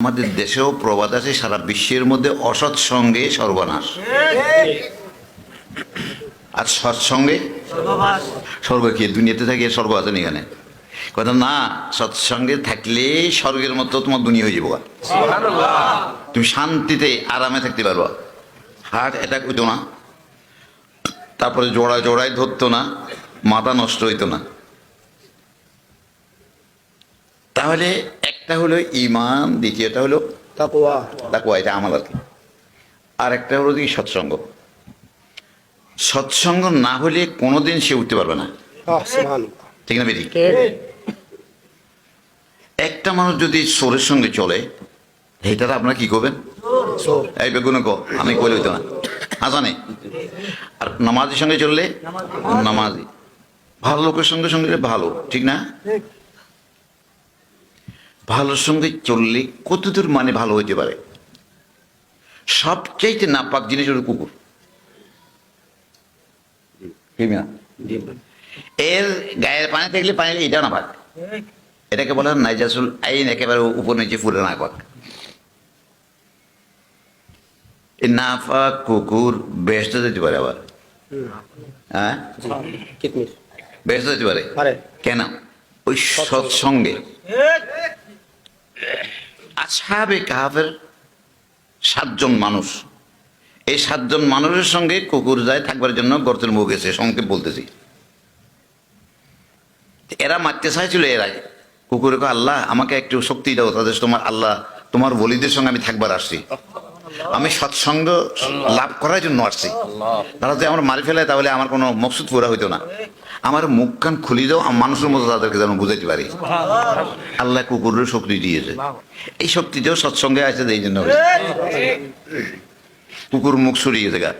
আমাদের দেশেও প্রবাদ আছে সারা বিশ্বের মধ্যে অসৎ সঙ্গে সর্বনাশ। আর সৎসঙ্গে স্বর্গ কি? দুনিয়াতে থাকে স্বর্গ আছে না এখানে? কথা না সৎসঙ্গে থাকলে স্বর্গের মতো তোমার দুনিয়া হয়ে যাব তুমি শান্তিতে আরামে থাকতে পারবা। হার্ট অ্যাটাক হইতো না। তারপরে জোড়া জোড়ায় ধরতো না। মাথা নষ্ট হইতো না। তাহলে একটা হলো ইমান দ্বিতীয়টা হলো তাকওয়া। তাকুয়া এটা আমার আর কি। আর একটা হলো কি সৎসঙ্গ। সৎসঙ্গ না হলে কোনোদিন সে উঠতে পারবে না। ঠিক না বেটি? একটা মানুষ যদি সোরের সঙ্গে চলে এইটাতে আপনারা কি করবেন? সো এই বেগুন কো আমি কইলে হইতো না। হাসানে আর নামাজের সঙ্গে চললে নামাজি। ভালো লোকের সঙ্গে সঙ্গে ভালো ঠিক না? ভালোর সঙ্গে চললে কতদূর মানে ভালো হইতে পারে? সবচাইতে নাপাক জিনিস হল কুকুর। এর গায়ের পানি থাকলে পানি এটা না পাক এটাকে বলা হয় নাইজাসুল আইন একেবারে উপর নিচে ফুলে না পাক এই নাফাক কুকুর বেসতে যেতে পারে আবার। হ্যাঁ? বেসতে যেতে পারে? পারে কেন? ওই সৎসঙ্গে। আছাবে কাহাবের সাতজন মানুষ। এই সাতজন মানুষের সঙ্গে কুকুর যায় থাকবার জন্য গর্তের মুখ গেছে সংক্ষেপ বলতেছি। এরা মারতে চাইছিল এরা কুকুরে কো আল্লাহ আমাকে একটু শক্তি দাও তাদের তোমার আল্লাহ তোমার বলিদের সঙ্গে আমি থাকবার আসছি। আমি সৎসঙ্গ লাভ করার জন্য আসছি। তারা যদি আমার মারি ফেলে তাহলে আমার কোনো মকসুদ পুরা হইতো না। আমার মুখ কান খুলি দাও মানুষের মতো তাদেরকে যেন বুঝাইতে পারি। আল্লাহ। কুকুরের শক্তি দিয়েছে। এই শক্তিটাও সৎসঙ্গে আছে এই জন্য কুকুর মুখ সরিয়ে গা।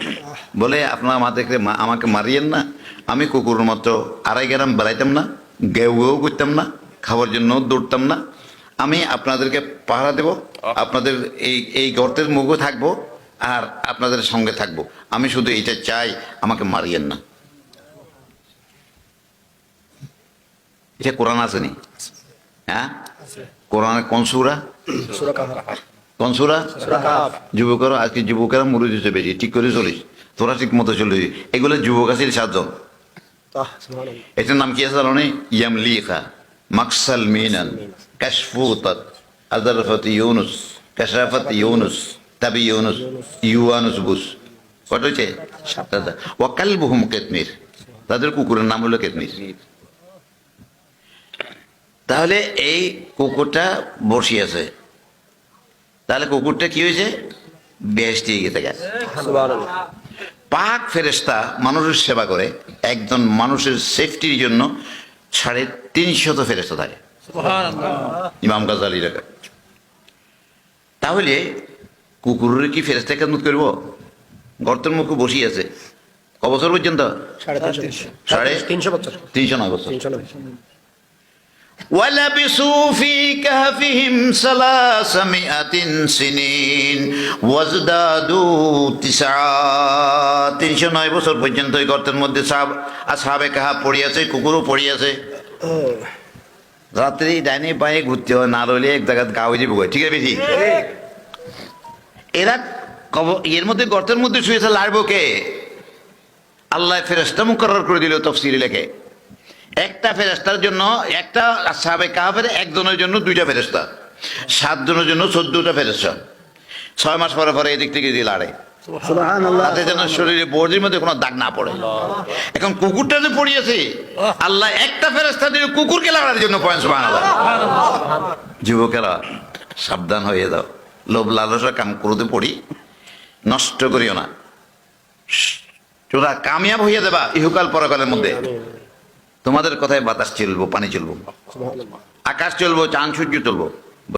বলে আপনার আমাদেরকে মা- আমাকে মারিয়েন না। আমি কুকুরের মতো আড়াই গ্রাম বেড়াইতাম না গেউ গেউ করতাম না খাবার জন্য দৌড়তাম না। আমি আপনাদেরকে পাহারা দেব আপনাদের এই এই গর্তের মুখও থাকব আর আপনাদের সঙ্গে থাকব। আমি শুধু এটা চাই আমাকে মারিয়েন না। এটা কোরআন আসেনি হ্যাঁ? কোরআনে কোন সুরা? কোন সুরা? যুবকেরা আজকে যুবকেরা মরে দিতে বেশি। ঠিক করে চলিস। তোরা ঠিক মতো চলিস। এগুলো যুবক আছে সাতজন। এটার নাম কি আছে জানো ইয়ামলিকা মাকসাল মিনান কাশফুতাত আদারফত ইউনুস কাশাফত ইউনুস তাবি ইউনুস ইউয়ানুস বুস। কত হচ্ছে সাতটা। ওয়াকাল বহুম কেতমির তাদের কুকুরের নাম হলো কেতমির তাহলে এই কুকুরটা বসি আছে। তাহলে কুকুরটা কি হয়েছে? বেহেস্টি গেছে গেছে পাক ফেরেস্তা মানুষের সেবা করে একজন মানুষের সেফটির জন্য সাড়ে তিনশত ফেরেস্তা থাকে। ইমাম গাজালি রেখা। তাহলে কুকুরের কি ফেরেস্তা খেদমত করব? গর্তের মুখে বসিয়ে আছে। ক বছর পর্যন্ত? সাড়ে সাড়ে তিনশো বছর। তিনশো নয় বছর। তিনশো নয় ولبثوا في كهفهم ثلاثمائة سنين وازدادوا تسعا তিনশো নয় বছর পর্যন্ত এই গর্তের মধ্যে সাব আসাবে কাহা পড়িয়াছে কুকুরও পড়িয়াছে ও রাত্রি ডাইনে পায়ে ঘুরতে হয় না রইলে এক জায়গায় গা হয়ে যাবে ঠিক আছে বেশি এরা কব এর মধ্যে গর্তের মধ্যে শুয়েছে লাড়বো কে আল্লাহ ফেরেস্তা মুকরার করে দিল তফসিল লেখে একটা ফেরেস্তার জন্য একটা সাবে কাহাফের একজনের জন্য দুইটা ফেরেস্তা সাতজনের জন্য চোদ্দটা ফেরেস্তা ছয় মাস পরে পরে এদিক থেকে দিয়ে লাড়ে। তাতে যেন শরীরে বর্জির মধ্যে কোনো দাগ না পড়ে। এখন কুকুরটা যে পড়িয়েছে আল্লাহ একটা ফেরেস্তা দিয়ে কুকুরকে লাগার জন্য পয়েন্ট যুবকেরা সাবধান হয়ে যাও। লোভ লালসা কাম করতে পড়ি নষ্ট করিও না। তোরা কামিয়াব হইয়া দেবা ইহুকাল পরকালের মধ্যে। তোমাদের কথায় বাতাস চলবো পানি চলবো। আকাশ চলবো চাঁদ সূর্য চলবো।